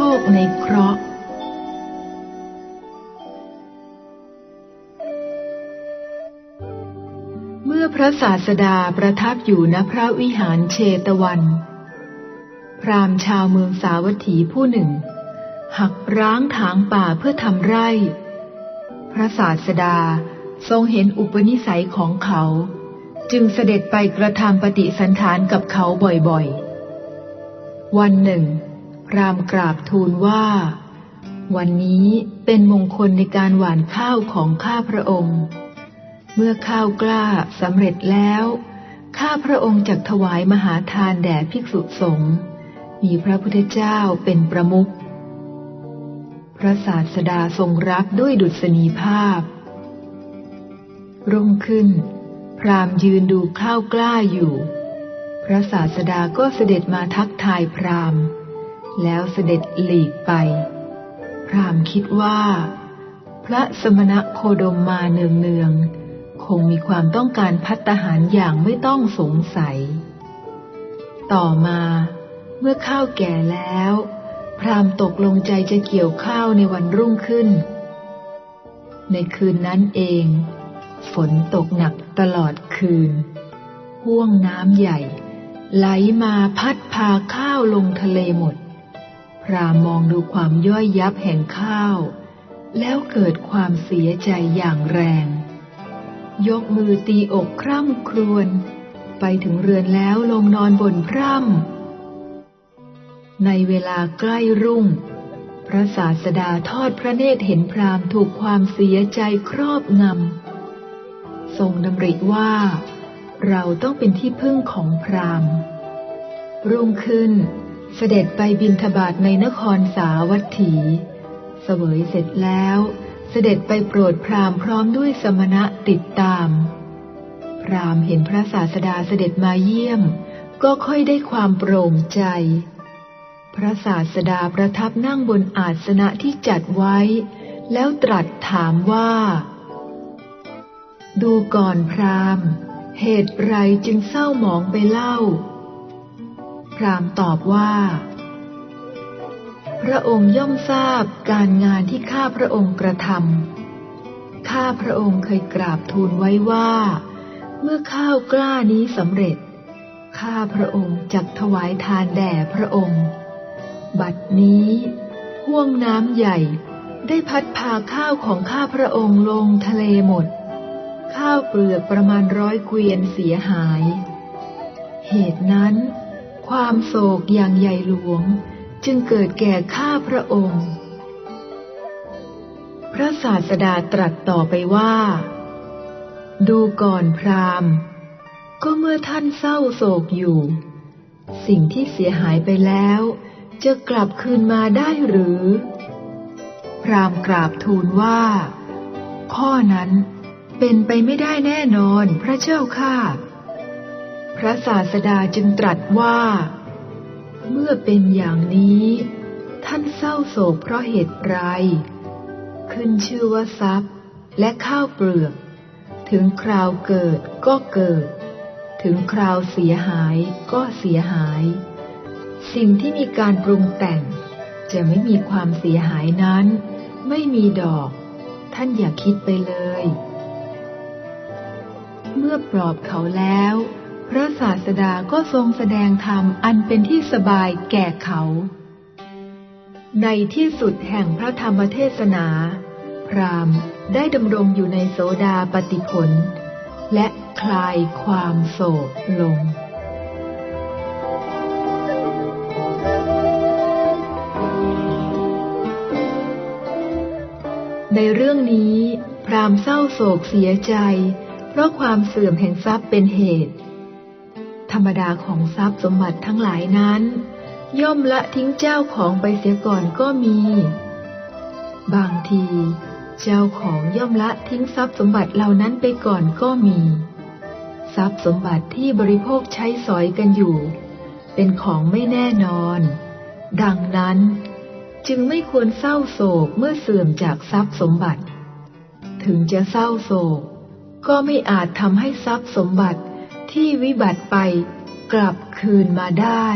คในเคราะห์เมื่อพระศาสดาประทับอยู่ณพระวิหารเชตวัน พรามชาวเมืองสาวัตถีผู้หนึ่ง หักร้างถางป่าเพื่อทำไร่ พระศาสดาทรงเห็นอุปนิสัยของเขา จึงเสด็จไปกระทำปฏิสันฐานกับเขาบ่อยๆ วันหนึ่ง พรามกราบทูลว่า วันนี้เป็นมงคลในการหว่านข้าวของข้าพระองค์ เมื่อข้าวกล้าสำเร็จแล้ว ข้าพระองค์จักถวายมหาทานแด่ภิกษุสงฆ์มีพระพุทธเจ้าเป็นประมุขพระศาสดาทรงรับด้วยดุษณีภาพ รุ่งขึ้น พรามยืนดูข้าวกล้าอยู่ พระศาสดาก็เสด็จมาทักทายพราหมณ์ แล้วเสด็จหลีกไป พรามคิดว่า พระสมณะโคดมมาเนืองๆ คงมีความต้องการพัตหารอย่างไม่ต้องสงสัย ต่อมาเมื่อข้าวแก่แล้ว พรามตกลงใจจะเกี่ยวข้าวในวันรุ่งขึ้น ในคืนนั้นเอง ฝนตกหนักตลอดคืน ห่วงน้ำใหญ่ ไหลมาพัดพาข้าวลงทะเลหมด รามมองดูความย่อยยับแห่งข้าว แล้วเกิดความเสียใจอย่างแรง ยกมือตีอกคร่ำครวญไปถึงเรือนแล้วลงนอนบนพร่ำในเวลาใกล้รุ่ง พระศาสดาทอดพระเนตรเห็นพรามถูกความเสียใจครอบงำทรงดำริว่า เราต้องเป็นที่พึ่งของพรามรุ่งขึ้น เสด็จไปบินทบาทในนครสาวัตถี เสวยเสร็จแล้ว เสด็จไปโปรดพรามพร้อมด้วยสมณะติดตาม พรามเห็นพระศาสดาเสด็จมาเยี่ยม ก็ค่อยได้ความโปร่งใจ พระศาสดาประทับนั่งบนอาสนะที่จัดไว้ แล้วตรัสถามว่า ดูก่อนพรามเหตุไรจึงเศร้าหมองไปเล่า รามตอบว่า พระองค์ย่อมทราบการงานที่ข้าพระองค์กระทำข้าพระองค์เคยกราบทูลไว้ว่า เมื่อข้าวกล้านี้สำเร็จ ข้าพระองค์จักถวายทานแด่พระองค์ บัดนี้ห่วงน้ำใหญ่ได้พัดพาข้าวของข้าพระองค์ลงทะเลหมด ข้าวเปลือกประมาณร้อยเกวียนเสียหาย เหตุนั้น ความโศกอย่างใหญ่หลวง จึงเกิดแก่ข้าพระองค์ พระศาสดาตรัสต่อไปว่า ดูก่อนพราหมณ์ ก็เมื่อท่านเศร้าโศกอยู่ สิ่งที่เสียหายไปแล้ว จะกลับคืนมาได้หรือ พราหมณ์กราบทูลว่า ข้อนั้นเป็นไปไม่ได้แน่นอนพระเจ้าข้า พระศาสดาจึงตรัสว่า เมื่อเป็นอย่างนี้ ท่านเศร้าโศกเพราะเหตุไร ขึ้นชื่อว่าทรัพย์และข้าวเปลือก ถึงคราวเกิดก็เกิด ถึงคราวเสียหายก็เสียหาย สิ่งที่มีการปรุงแต่ง จะไม่มีความเสียหายนั้น ไม่มีดอก ท่านอย่าคิดไปเลย เมื่อปลอบเขาแล้ว พระศาสดาก็ทรงแสดงธรรมอันเป็นที่สบายแก่เขา ในที่สุดแห่งพระธรรมเทศนา พราหมณ์ได้ดำรงอยู่ในโสดาปฏิผล และคลายความโศกลงในเรื่องนี้ พราหมณ์เศร้าโศกเสียใจ เพราะความเสื่อมแห่งทรัพย์เป็นเหตุ ธรรมดาของทรัพย์สมบัติทั้งหลายนั้น ย่อมละทิ้งเจ้าของไปเสียก่อนก็มี บางที เจ้าของย่อมละทิ้งทรัพย์สมบัติเหล่านั้นไปก่อนก็มี ทรัพย์สมบัติที่บริโภคใช้สอยกันอยู่ เป็นของไม่แน่นอน ดังนั้น จึงไม่ควรเศร้าโศกเมื่อเสื่อมจากทรัพย์สมบัติ ถึงจะเศร้าโศกก็ไม่อาจทำให้ทรัพย์สมบัติ ที่วิบัติไปกลับคืนมาได้